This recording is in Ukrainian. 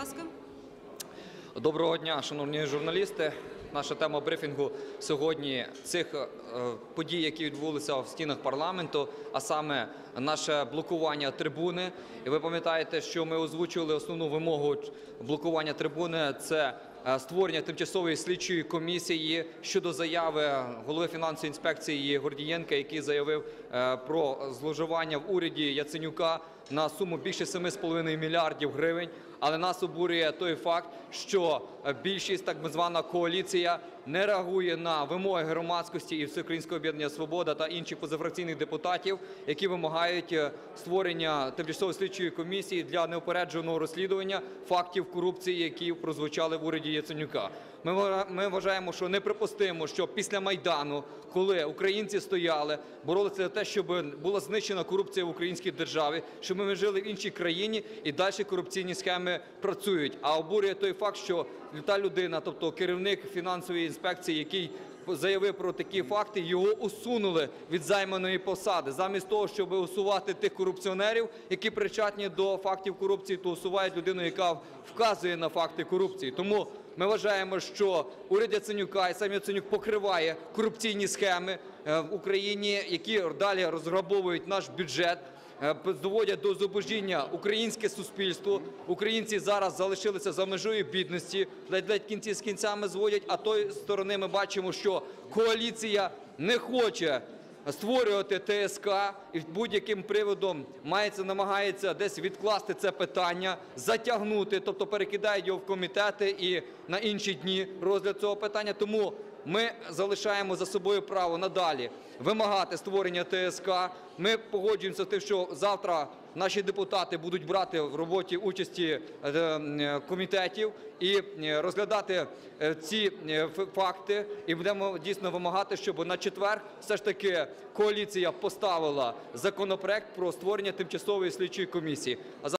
ласка. Доброго дня, шановні журналісти. Наша тема брифінгу сьогодні цих е, подій, які відбулися в стінах парламенту, а саме наше блокування трибуни. І ви пам'ятаєте, що ми озвучили основну вимогу блокування трибуни це е, створення тимчасової слідчої комісії щодо заяви голови фінансової інспекції Гордієнка, який заявив е, про зловживання в уряді Яценюка на суму більше 7,5 мільярдів гривень. Але нас обурює той факт, що більшість так звана коаліція не реагує на вимоги громадськості і Всеукраїнського об'єднання Свобода та інших позафракційних депутатів, які вимагають е, створення тимчасової слідчої комісії для неупередженого розслідування фактів корупції, які прозвучали в уряді Яценюка. Ми ва- Ми вважаємо, що неприпустимо, що після майдану, коли українці стояли, боролися за те, щоб була знищена корупція в українській державі, щоб ми жили в іншій країні і далі корупційні схеми працюють. А обурює той факт, що та людина, тобто керівник фінансової інспекції, який заявив про такі факти, його усунули від займаної посади. Замість того, щоб усувати тих корупціонерів, які причетні до фактів корупції, то усувають людину, яка вказує на факти корупції. Тому ми вважаємо, що уряд Яценюка і сам Яценюк покриває корупційні схеми е, в Україні, які далі розграбовують наш бюджет. Е, Доводять до зубожіння українське суспільство. Українці зараз залишилися за межою бідності, ледь-ледь кінці з кінцями зводять. А тої сторони ми бачимо, що коаліція не хоче створювати ТСК і будь-яким приводом мається намагається десь відкласти це питання, затягнути, тобто перекидають його в комітети і на інші дні розгляд цього питання. Тому ми залишаємо за собою право надалі вимагати створення ТСК. Ми погоджуємося з тим, що завтра наші депутати будуть брати в роботі участі е, е, комітетів і е, розглядати ці факти, і будемо дійсно вимагати, щоб на четвер все ж таки коаліція поставила законопроект про створення тимчасової слідчої комісії.